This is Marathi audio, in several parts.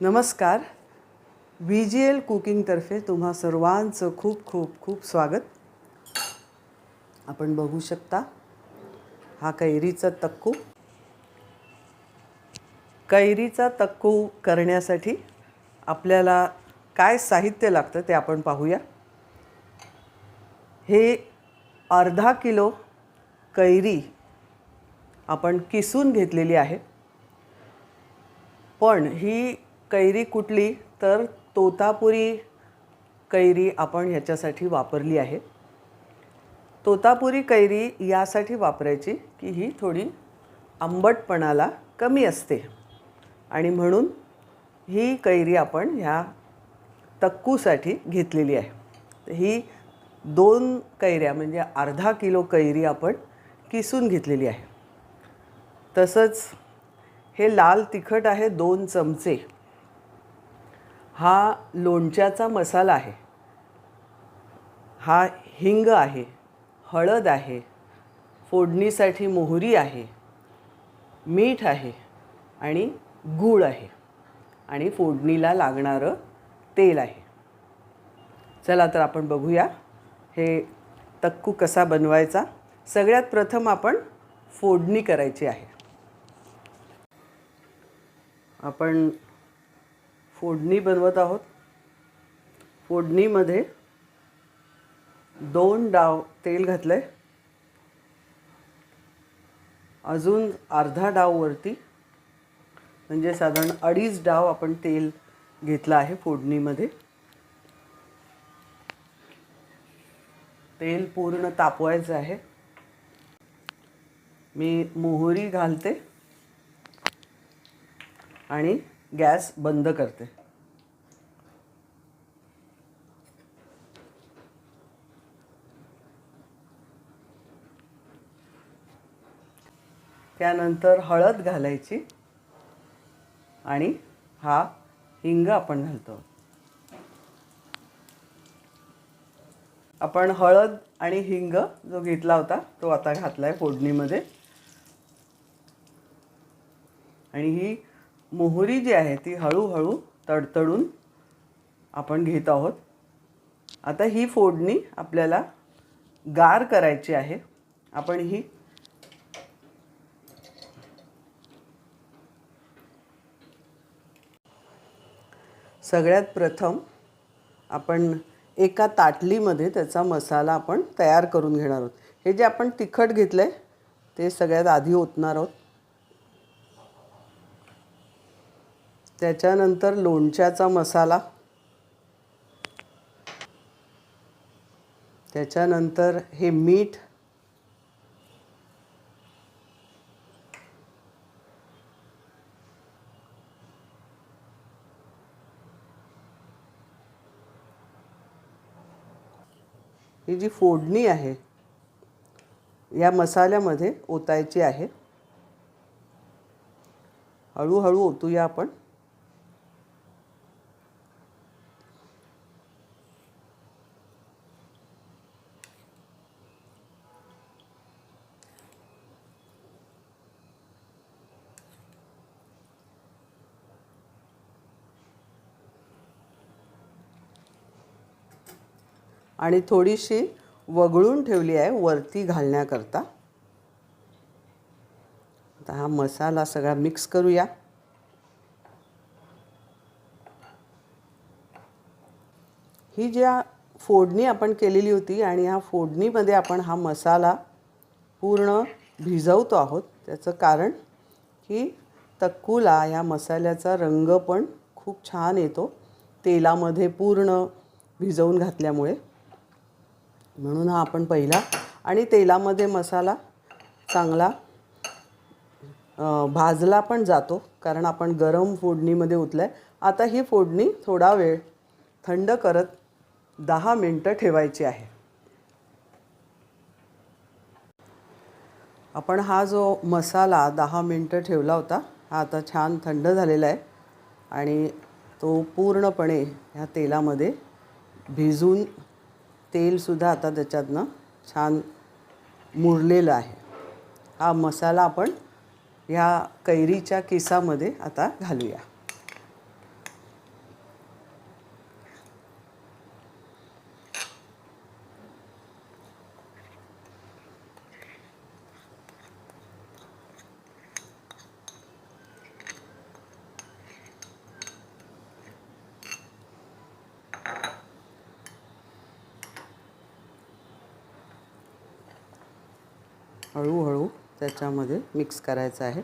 नमस्कार. व्ही जी एल कुकिंगतर्फे तुम्हा सर्वांचं खूप खूप खूप स्वागत. आपण बघू शकता हा कैरीचा तक्कू. कैरीचा तक्कू करण्यासाठी आपल्याला काय साहित्य लागतं ते आपण पाहूया. हे अर्धा किलो कैरी आपण किसून घेतलेली आहे. पण ही कैरी कुठली तर तोतापुरी कैरी आपण ह्याच्यासाठी वापरली आहे. तोतापुरी कैरी यासाठी वापरायची की ही थोडी आंबटपणाला कमी असते. आणि म्हणून ही कैरी आपण ह्या तक्कूसाठी घेतलेली आहे. ही दोन कैऱ्या म्हणजे अर्धा किलो कैरी आपण किसून घेतलेली आहे. तसंच हे लाल तिखट आहे दोन चमचे. हा लोणच्याचा मसाला आहे. हा हिंग आहे हळद आहे फोडणीसाठी मोहरी आहे मीठ आहे आणि गूळ आहे. आणि फोडणीला लागणारं तेल आहे. चला तर आपण बघूया हे तक्कू कसा बनवायचा. सगळ्यात प्रथम आपण फोडणी करायची आहे. आपण फोडणी बनवत आहोत. फोडणीमध्ये दोन डाव तेल घातलं आहे अजून अर्धा डाव वरती म्हणजे साधारण अडीच डाव आपण तेल घेतलं आहे फोडणीमध्ये. तेल पूर्ण तापवायचं आहे. मी मोहरी घालते. आणि गॅस बंद करते. त्यानंतर हळद घालायची आणि हा हिंग आपण घालतो. आपण हळद आणि हिंग जो घेतला होता तो आता घातला आहे फोडणीमध्ये. आणि ही मोहरी जी आहे ती हळूहळू तडतडून आपण घेत आहोत. आता ही फोडणी आपल्याला गार करायची आहे. आपण ही सगळ्यात प्रथम आपण एका ताटलीमध्ये त्याचा मसाला आपण तयार करून घेणार आहोत. हे जे आपण तिखट घेतलं आहे ते सगळ्यात आधी ओतणार आहोत. त्याच्यानंतर लोणच्याचा मसाला. त्याच्यानंतर हे मीठ. ही जी फोडणी आहे या मसाल्यामध्ये ओतायची आहे. हळूहळू ओतूया आपण. आणि थोडीशी वगळून ठेवली आहे वरती घालण्याकरता. आता हा मसाला सगळा मिक्स करूया. ही ज्या फोडणी आपण केलेली होती आणि ह्या फोडणीमध्ये आपण हा मसाला पूर्ण भिजवतो आहोत. त्याचं कारण की तक्कूला या मसाल्याचा रंग पण खूप छान येतो. तेलामध्ये पूर्ण भिजवून घातल्यामुळे. म्हणून हा आपण पहिला. आणि तेलामध्ये मसाला चांगला भाजला पण जातो कारण आपण गरम फोडणीमध्ये ओतलं आहे आता ही फोडणी थोडा वेळ थंड करत दहा मिनटं ठेवायची आहे. आपण हा जो मसाला दहा मिनटं ठेवला होता हा आता छान थंड झालेला आहे. आणि तो पूर्णपणे ह्या तेलामध्ये भिजून तेलसुद्धा आता त्याच्यातनं छान मुरलेलं आहे. हा मसाला आपण ह्या कैरीच्या केसामध्ये आता घालूया. हळूहळू त्याच्यामध्ये मिक्स करायचं आहे.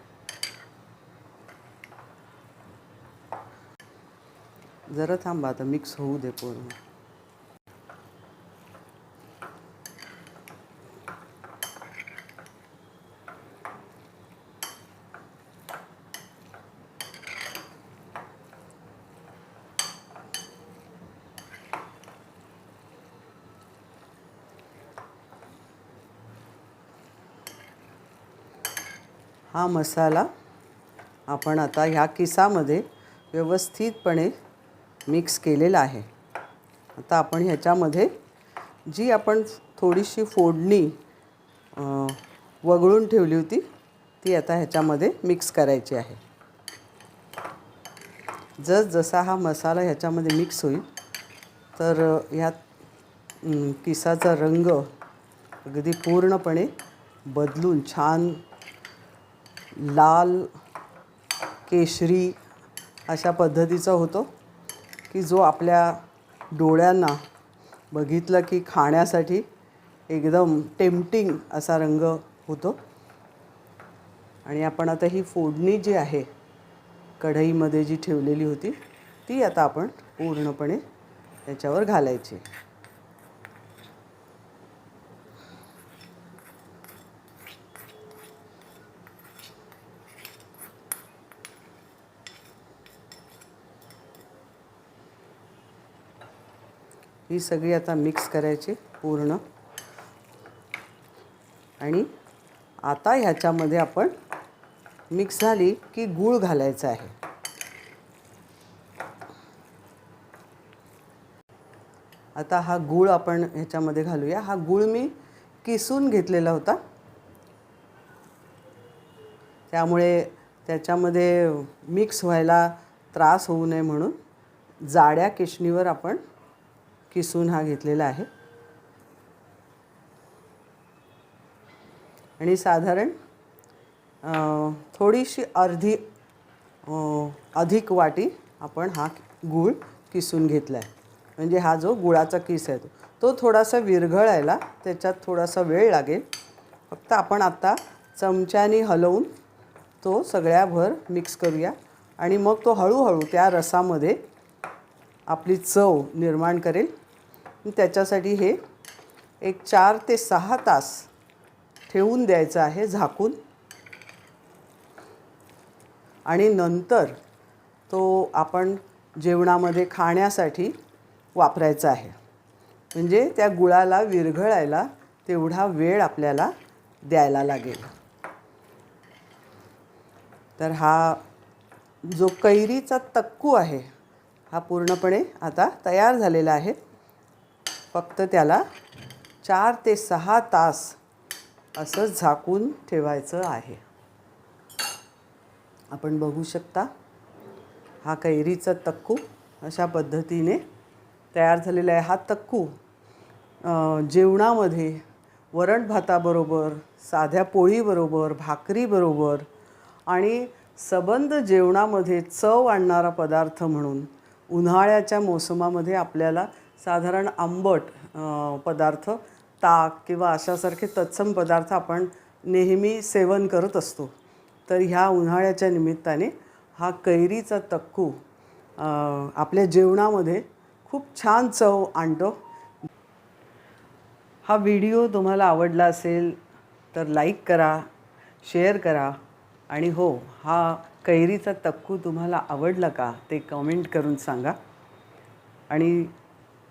जरा थांबा आता मिक्स होऊ दे पूर्ण. हा मसाला आपण आता ह्या किसामध्ये व्यवस्थितपणे मिक्स केलेला आहे. आता आपण ह्याच्यामध्ये जी आपण थोडीशी फोडणी वगळून ठेवली होती ती आता ह्याच्यामध्ये मिक्स करायची आहे. जस जसा हा मसाला ह्याच्यामध्ये मिक्स होईल तर ह्यात किसाचा रंग अगदी पूर्णपणे बदलून छान लाल केशरी अशा पद्धतीचा होतो की जो आपल्या डोळ्यांना बघितलं की खाण्यासाठी एकदम टेम्पटिंग असा रंग होतो. आणि आपण आता ही फोडणी जी आहे कढईमध्ये जी ठेवलेली होती ती आता आपण पूर्णपणे त्याच्यावर घालायची. ही सगळी आता मिक्स करायची पूर्ण. आणि आता ह्याच्यामध्ये आपण मिक्स झाली की गूळ घालायचा आहे. आता हा गूळ आपण ह्याच्यामध्ये घालूया. हा गूळ मी किसून घेतलेला होता. त्यामुळे त्याच्यामध्ये मिक्स व्हायला त्रास होऊ नये म्हणून जाड्या किशणीवर आपण किसून हा घेतलेला आहे. आणि साधारण थोडीशी अर्धी अधिक वाटी आपण हा गूळ किसून घेतला आहे म्हणजे हा जो गुळाचा किस आहे तो तो थोडासा विरघळायला त्याच्यात थोडासा वेळ लागेल. फक्त आपण आत्ता चमच्याने हलवून तो सगळ्याभर मिक्स करूया. आणि मग तो हळूहळू त्या रसामध्ये आपली चव निर्माण करेल. त्याच्यासाठी हे एक चार ते सहा तास ठेवून द्यायचं आहे झाकून. आणि नंतर तो आपण जेवणामध्ये खाण्यासाठी वापरायचा आहे. म्हणजे त्या गुळाला विरघळायला तेवढा वेळ आपल्याला द्यायला लागेल. तर हा जो कैरीचा तक्कू आहे हा पूर्णपणे आता तयार झालेला आहे. फक्त त्याला चार ते सहा तास असं झाकून ठेवायचं आहे. आपण बघू शकता हा कैरीचा तक्कू अशा पद्धतीने तयार झालेला आहे. हा तक्कू जेवणामध्ये वरण भाताबरोबर साध्या पोळीबरोबर भाकरीबरोबर आणि सबंध जेवणामध्ये चव आणणारा पदार्थ म्हणून उन्हाळ्याच्या मोसमामध्ये आपल्याला साधारण आंबट पदार्थ ताक किंवा अशासारखे तत्सम पदार्थ आपण नेहमी सेवन करत असतो. तर ह्या उन्हाळ्याच्या निमित्ताने हा कैरीचा तक्कू आपल्या जेवणामध्ये खूप छान चव आणतो. हा व्हिडिओ तुम्हाला आवडला असेल तर लाईक करा शेअर करा आणि हो हा कैरीचा तक्कू तुम्हाला आवडला का ते कमेंट करून सांगा. आणि